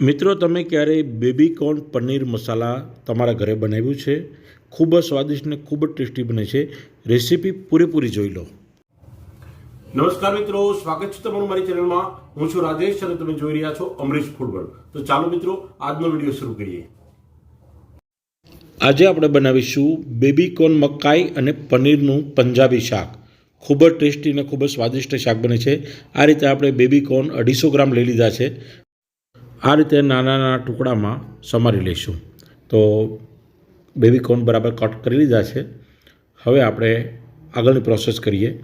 મિત્રો તમે ક્યારેય બેબી કોર્ન પનીર મસાલા તમારા ઘરે બનાવ્યું છે? ખૂબ જ સ્વાદિષ્ટ ને ખૂબ જ ટેસ્ટી બને છે. રેસીપી પૂરેપૂરી જોઈ લો. નમસ્કાર મિત્રો સ્વાગત છે તમારું મારી ચેનલમાં. હું છું રાજેશ અને તમે જોઈ રહ્યા છો અમરીશ ફૂટબોલ. તો ચાલો મિત્રો આજનો વીડિયો શરૂ કરીએ. આજે આપણે બનાવીશું બેબી કોર્ન મકાઈ અને પનીરનું પંજાબી શાક. ખૂબ જ ટેસ્ટી અને ખૂબ જ સ્વાદિષ્ટ શાક બને છે. આ રીતે આપણે બેબી કોર્ન અઢીસો ગ્રામ લઈ લીધા છે. આ રીતે નાના નાના ટુકડામાં સમારી લઈશું. તો બેબી બરાબર કટ કરી લીધા છે. હવે આપણે આગળની પ્રોસેસ કરીએ.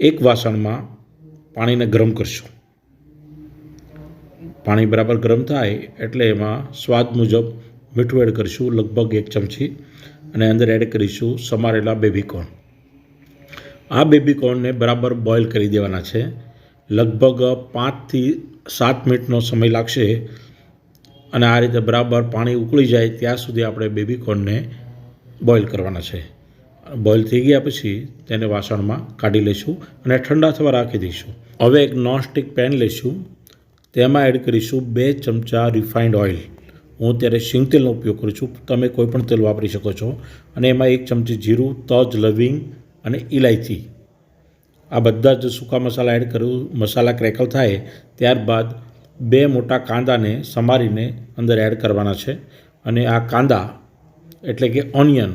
એક વાસણમાં પાણીને ગરમ કરશું. પાણી બરાબર ગરમ થાય એટલે એમાં સ્વાદ મુજબ મીઠું એડ કરીશું લગભગ એક ચમચી અને અંદર એડ કરીશું સમારેલા બેબીકોર્ન આ બેબીકોર્નને બરાબર બોઇલ કરી દેવાના છે. લગભગ પાંચથી સાત મિનિટનો સમય લાગશે અને આ રીતે બરાબર પાણી ઉકળી જાય ત્યાં સુધી આપણે બેબીકોર્નને બોઇલ કરવાના છે. બોઇલ થઈ ગયા પછી તેને વાસણમાં કાઢી લઈશું અને ઠંડા થવા રાખી દઈશું. હવે એક નોનસ્ટિક પેન લઈશું. તેમાં એડ કરીશું બે ચમચા રિફાઇન્ડ ઓઇલ. હું ત્યારે સિંગ તેલનો ઉપયોગ કરું છું. તમે કોઈ પણ તેલ વાપરી શકો છો. અને એમાં એક ચમચી જીરું, તજ, લવિંગ અને ઇલાયચી આ બધા જ સૂકા મસાલા એડ કરું, મસાલા ક્રેકલ થાય, ત્યારબાદ બે મોટા કાંદાને સમારીને અંદર એડ કરવાના છે. અને આ કાંદા, એટલે કે ઓનિયન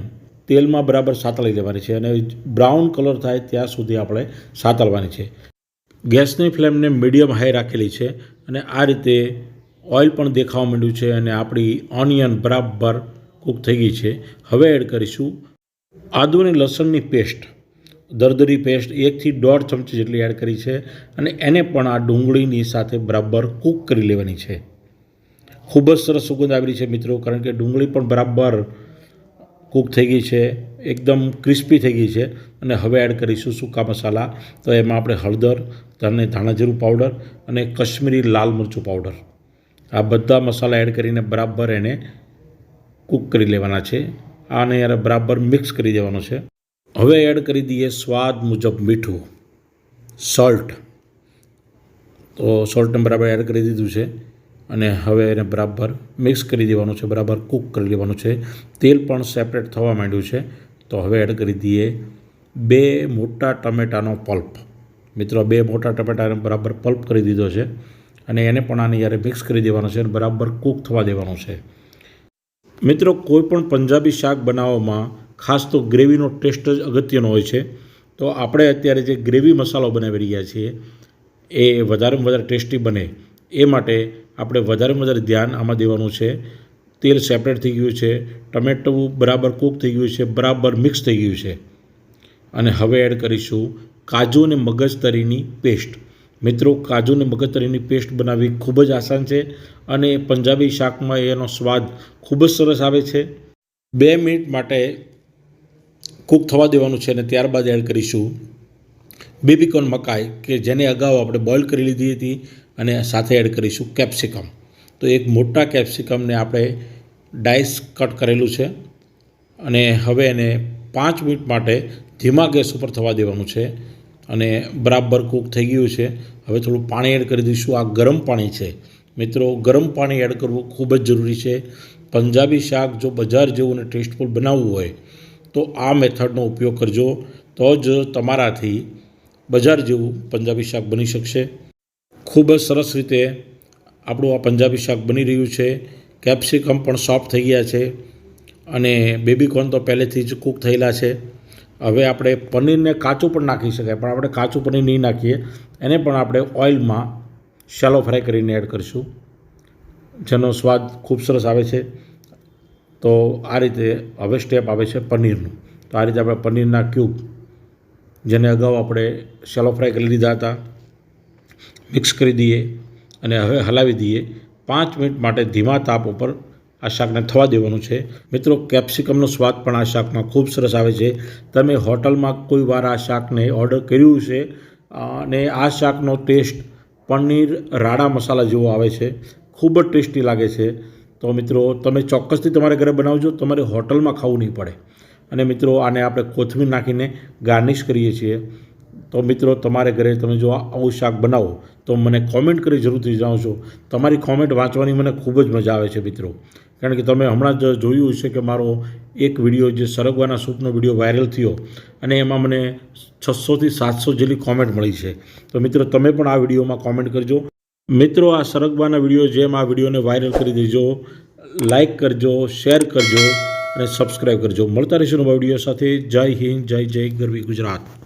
તેલમાં બરાબર સાતળી દેવાની છે અને બ્રાઉન કલર થાય ત્યાં સુધી આપણે સાતળવાની છે. ગેસની ફ્લેમને મીડિયમ હાઈ રાખેલી છે અને આ રીતે ઓઇલ પણ દેખાવા માંડ્યું છે અને આપણી ઓનિયન બરાબર કૂક થઈ ગઈ છે. હવે એડ કરીશું આદુ અને લસણની પેસ્ટ. દરદરી પેસ્ટ એકથી દોઢ ચમચી જેટલી એડ કરી છે અને એને પણ આ ડુંગળીની સાથે બરાબર કૂક કરી લેવાની છે. ખૂબ જ સરસ સુગંધ આવી રહી છે મિત્રો, કારણ કે ડુંગળી પણ બરાબર કૂક થઈ ગઈ છે, એકદમ ક્રિસ્પી થઈ ગઈ છે અને હવે એડ કરીશું સૂકા મસાલા. તો એમાં આપણે હળદર અને ધાણાજીરું પાવડર અને કશ્મીરી લાલ મરચું પાવડર. આ બધા મસાલા એડ કરીને બરાબર એને કૂક કરી લેવાના છે. આને યાર બરાબર મિક્સ કરી દેવાનો છે. હવે એડ કરી દઈએ સ્વાદ મુજબ મીઠું. સોલ્ટ તો સોલ્ટને બરાબર એડ કરી દીધું છે. અને હવે એને બરાબર મિક્સ કરી દેવાનું છે, બરાબર કૂક કરી લેવાનું છે. તેલ પણ સેપરેટ થવા માંડ્યું છે. તો હવે એડ કરી દઈએ બે મોટા ટમેટાનો પલ્પ મિત્રો, બે મોટા ટમેટાને બરાબર પલ્પ કરી દીધો છે. અને એને પણ આને યારે મિક્સ કરી દેવાનો છે અને બરાબર કૂક થવા દેવાનું છે. મિત્રો, કોઈ પણ પંજાબી શાક બનાવવામાં ખાસ તો ગ્રેવીનો ટેસ્ટ જ અગત્યનો હોય છે. તો આપણે અત્યારે જે ગ્રેવી મસાલો બનાવી રહ્યા છીએ, એ વધારેમાં વધારે ટેસ્ટી બને. એ માટે આપણે વધારેમાં વધારે ધ્યાન આમાં દેવાનું છે. તેલ સેપરેટ થઈ ગયું છે. ટમેટું બરાબર કૂક થઈ ગયું છે. બરાબર મિક્સ થઈ ગયું છે. અને હવે એડ કરીશું કાજુ અને મગજતરીની પેસ્ટ મિત્રો, કાજુ અને મગજતરીની પેસ્ટ બનાવવી ખૂબ જ આસાન છે અને પંજાબી શાકમાં એનો સ્વાદ ખૂબ જ સરસ આવે છે. બે મિનિટ માટે કૂક થવા દેવાનું છે અને ત્યારબાદ એડ કરીશું બેબીકોર્ન મકાઈ કે જેને અગાઉ આપણે બોઇલ કરી લીધી હતી અને સાથે એડ કરીશું કેપ્સિકમ તો એક મોટા કેપ્સિકમને આપણે ડાઈસ કટ કરેલું છે અને હવે એને પાંચ મિનિટ માટે ધીમા ગેસ ઉપર થવા દેવાનું છે અને બરાબર કૂક થઈ ગયું છે. હવે થોડું પાણી એડ કરી દઈશું. આ ગરમ પાણી છે. મિત્રો, ગરમ પાણી એડ કરવું ખૂબ જ જરૂરી છે. પંજાબી શાક જો બજાર જેવું અને ટેસ્ટફુલ બનાવવું હોય તો આ મેથડનો ઉપયોગ કરજો. તો જ તમારાથી બજાર જેવું પંજાબી શાક બની શકશે. ખૂબ જ સરસ રીતે આપણું આ પંજાબી શાક બની રહ્યું છે. કેપ્સિકમ પણ સોફ્ટ થઈ ગયા છે અને બેબીકોર્ન તો પહેલેથી જ કૂક થયેલા છે. હવે આપણે પનીરને કાચું પણ નાખી શકાય, પણ આપણે કાચું પનીર નહીં નાખીએ. એને પણ આપણે ઓઇલમાં શેલો ફ્રાય કરીને એડ કરીશું. જેનો સ્વાદ ખૂબ સરસ આવે છે. તો આ રીતે હવે સ્ટેપ આવે છે પનીરનું. તો આ રીતે આપણે પનીરના ક્યુબ જેને અગાઉ આપણે શેલો ફ્રાય કરી લીધા હતા મિક્સ કરી દઈએ અને હવે હલાવી દઈએ. પાંચ મિનિટ માટે ધીમા તાપ ઉપર આ શાકને થવા દેવાનું છે. મિત્રો કેપ્સિકમનો સ્વાદ પણ આ શાકમાં ખૂબ સરસ આવે છે. તમે હોટલમાં કોઈ વાર આ શાકને ઓર્ડર કર્યું છે અને આ શાકનો ટેસ્ટ પનીર રાડા મસાલા જેવો આવે છે. ખૂબ જ ટેસ્ટી લાગે છે. તો મિત્રો, તમે ચોક્કસથી તમારે ઘરે બનાવજો. તમારે હોટલમાં ખાવું નહીં પડે. અને મિત્રો, આને આપણે કોથમીર નાખીને ગાર્નિશ કરીએ છીએ. તો મિત્રો, તમારે ઘરે તમે જો આવું શાક બનાવો, તો મને કોમેન્ટ કરી જરૂરથી જણાવશો તમારી કોમેન્ટ વાંચવાની મને ખૂબ જ મજા આવે છે મિત્રો. કારણ કે તમે હમણાં જ જોયું હશે કે મારો એક વીડિયો જે સરગવાના સૂપનો વીડિયો વાયરલ થયો, અને એમાં મને છસોથી સાતસો જેટલી કોમેન્ટ મળી છે. તો મિત્રો, તમે પણ આ વિડીયોમાં કોમેન્ટ કરજો. મિત્રો, આ સરગવાના વીડિયો જેમ આ વિડીયોને વાયરલ કરી દેજો, લાઈક કરજો, શેર કરજો અને સબસ્ક્રાઈબ કરજો. મળતા રહીશું નવા વીડિયો સાથે. જય હિન્દ, જય જય ગરવી ગુજરાત.